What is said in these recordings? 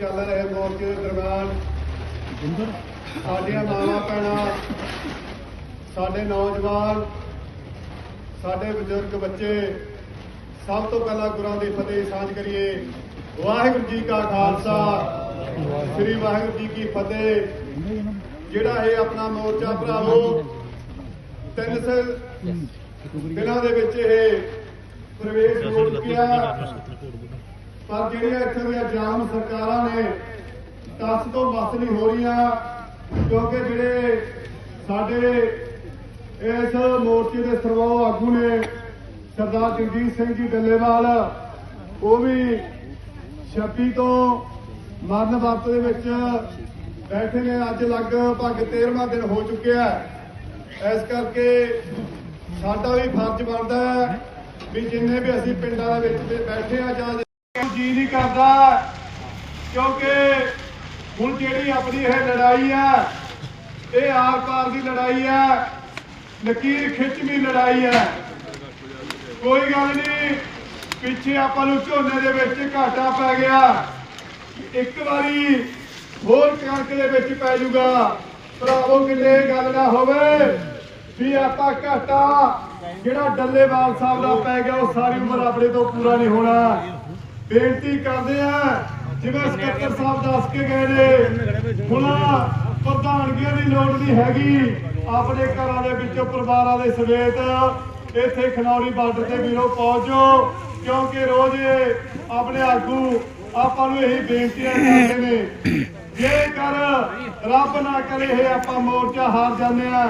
ਚੱਲ ਰਹੇ ਮੋਰਚੇ ਦੇ ਦਰਮਿਆਨ। ਸਾਡੀਆਂ ਮਾਵਾਂ ਭੈਣਾਂ ਸਾਡੇ ਨੌਜਵਾਨ ਸਾਡੇ ਬਜ਼ੁਰਗ ਬੱਚੇ ਸਭ ਤੋਂ ਪਹਿਲਾਂ ਗੁਰਾਂ ਦੀ ਫਤਿਹ ਸਾਂਝ ਕਰੀਏ। ਵਾਹਿਗੁਰੂ ਜੀ ਕਾ ਖਾਲਸਾ। ਸ੍ਰੀ ਵਾਹਿਗੁਰੂ ਜੀ ਕੀ ਫਤਿਹ। ਜਿਹੜਾ ਇਹ ਆਪਣਾ ਮੋਰਚਾ ਭਰਾਵੋ ਤਿੰਨ ਸ ਦਿਨਾਂ ਦੇ ਵਿੱਚ ਇਹ ਪ੍ਰਵੇਸ਼ ਹੋ ਚੁੱਕਿਆ। ਪਰ ਜਿਹੜੀਆਂ ਇੱਥੇ ਦੀਆਂ ਜਾਮ ਸਰਕਾਰਾਂ ਨੇ ਟੱਸ ਤੋਂ ਮਸ ਨਹੀਂ ਹੋ ਰਹੀਆਂ, ਕਿਉਂਕਿ ਜਿਹੜੇ ਸਾਡੇ ਇਸ ਮੋਰਚੇ ਦੇ ਸਰਵਾਉ ਆਗੂ ਨੇ, ਸਰਦਾਰ ਜਗਜੀਤ ਸਿੰਘ ਜੀ ਡੱਲੇਵਾਲ, ਉਹ ਵੀ 26 ਤੋਂ ਮਰਨ ਵਰਤ ਦੇ ਵਿੱਚ ਬੈਠੇ ਨੇ, ਅੱਜ ਲਗਭਗ 13ਵਾਂ ਦਿਨ ਹੋ ਚੁੱਕਿਆ ਇਸ ਕਰਕੇ ਸਾਡਾ ਵੀ ਫਰਜ਼ ਬਣਦਾ ਹੈ ਵੀ ਜਿੰਨੇ ਵੀ ਅਸੀਂ ਪਿੰਡਾਂ ਦੇ ਵਿੱਚ ਬੈਠੇ ਆ ਜਾਂ ਜੀ ਨਹੀਂ ਕਰਦਾ। ਕਿਉਂਕਿ ਹੁਣ ਜਿਹੜੀ ਆਪਣੀ ਇਹ ਲੜਾਈ ਹੈ ਇਹ ਆਰ ਦੀ ਲੜਾਈ ਆ ਲਕੀਰ ਖਿੱਚਵੀਂ ਲੜਾਈ ਆ। ਕੋਈ ਗੱਲ ਨਹੀਂ, ਪਿੱਛੇ ਆਪਾਂ ਨੂੰ ਝੋਨੇ ਦੇ ਵਿੱਚ ਘਾਟਾ ਪੈ ਗਿਆ। ਇੱਕ ਵਾਰੀ ਹੋਰ ਕਣਕ ਦੇ ਵਿੱਚ ਪੈ ਜਾਊਗਾ ਭਰਾਵੋ ਕਿਤੇ ਇਹ ਗੱਲ ਨਾ ਹੋਵੇ ਵੀ ਆਪਾਂ ਘਾਟਾ ਜਿਹੜਾ ਡੱਲੇਵਾਲ ਸਾਹਿਬ ਦਾ ਪੈ ਗਿਆ, ਉਹ ਸਾਰੀ ਉਮਰ ਆਪਣੇ ਤੋਂ ਪੂਰਾ ਨਹੀਂ ਹੋਣਾ। ਬੇਨਤੀ ਕਰਦੇ ਆ, ਜਿਵੇਂ ਸਕੱਤਰ ਸਾਹਿਬ ਦੱਸ ਕੇ ਗਏ ਨੇ, ਹੁਣ ਪ੍ਰਧਾਨਗੀਆਂ ਦੀ ਲੋੜ ਨਹੀਂ ਹੈਗੀ। ਆਪਣੇ ਘਰਾਂ ਦੇ ਵਿੱਚੋਂ ਪਰਿਵਾਰਾਂ ਦੇ ਸਮੇਤ ਇੱਥੇ ਖਨੌਰੀ ਬਾਰਡਰ ਤੇ ਵੀਰੋ ਪਹੁੰਚੋ, ਕਿਉਂਕਿ ਰੋਜ਼ ਆਪਣੇ ਆਗੂ, ਆਪਾਂ ਨੂੰ ਇਹੀ ਬੇਨਤੀਆਂ ਕਰਦੇ ਨੇ। ਜੇਕਰ ਰੱਬ ਨਾ ਕਰੇ ਇਹ ਆਪਾਂ ਮੋਰਚਾ ਹਾਰ ਜਾਂਦੇ ਆ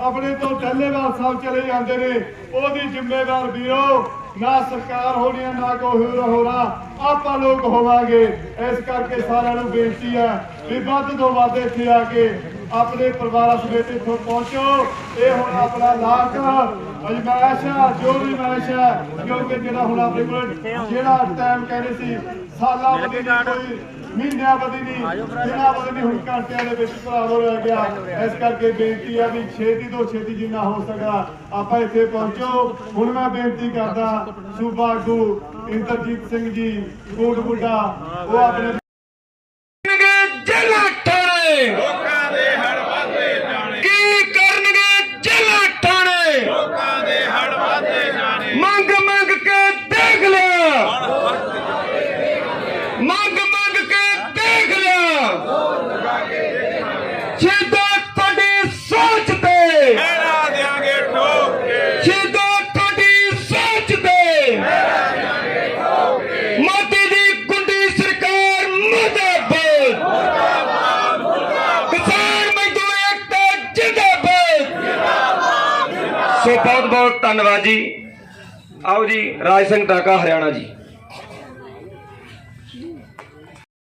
ਆਪਣੇ ਤੋਂ ਟੱਲੇਵਾਲ ਸਾਹਿਬ ਚਲੇ ਜਾਂਦੇ ਨੇ। ਉਹਦੀ ਜ਼ਿੰਮੇਵਾਰ ਵੀਰੋ ਨਾ ਸਰਕਾਰ ਹੋਣੀ ਆ, ਨਾ ਕੋਈ ਹੋਰ ਹੋਣਾ। ਆਪਾਂ ਲੋਕ ਹੋਵਾਂਗੇ। ਇਸ ਕਰਕੇ ਸਾਰਿਆਂ ਨੂੰ ਬੇਨਤੀ ਆ ਵੀ ਵੱਧ ਤੋਂ ਵੱਧ ਇੱਥੇ ਆ ਕੇ ਆਪਣੇ ਪਰਿਵਾਰਾਂ ਸਮੇਤ ਇੱਥੋਂ ਪਹੁੰਚੋ। ਇਹ ਹੁਣ ਆਪਣਾ ਲਾਕ ਅਜਮਾਇਸ਼ ਜੋ ਵੀ ਮੈਸ਼ ਹੈ ਕਿਉਂਕਿ ਜਿਹੜਾ ਹੁਣ ਆਪਣੇ ਕੋਲ ਜਿਹੜਾ ਟਾਈਮ ਕਹਿੰਦੇ ਸੀ ਸਾਲਾਂ ਬਦੀ ਨਹੀਂ ਕੋਈ ਮਹੀਨਿਆਂ ਬਦੀ ਨਹੀਂ ਦਿਨਾਂ ਬਦੀ ਨਹੀਂ ਹੁਣ ਘੰਟਿਆਂ ਦੇ ਵਿੱਚ ਭਰਾਵੋ ਰਹਿ ਗਿਆ। ਇਸ ਕਰਕੇ ਬੇਨਤੀ ਆ ਵੀ ਛੇਤੀ ਤੋਂ ਛੇਤੀ ਜਿੰਨਾ ਹੋ ਸਕਦਾ ਆਪਾਂ ਇੱਥੇ ਪਹੁੰਚੋ। ਹੁਣ ਮੈਂ ਬੇਨਤੀ ਕਰਦਾ ਸੂਬਾ ਆਗੂ ਇੰਦਰਜੀਤ ਸਿੰਘ ਜੀ ਕੋਟ ਬੁੱਢਾ ਉਹ ਆਪਣੇ ਸੋ ਬਹੁਤ ਬਹੁਤ ਧੰਨਵਾਦ ਜੀ। ਆਓ ਜੀ ਰਾਜ ਸਿੰਘ ਟਾਕਾ ਹਰਿਆਣਾ ਜੀ।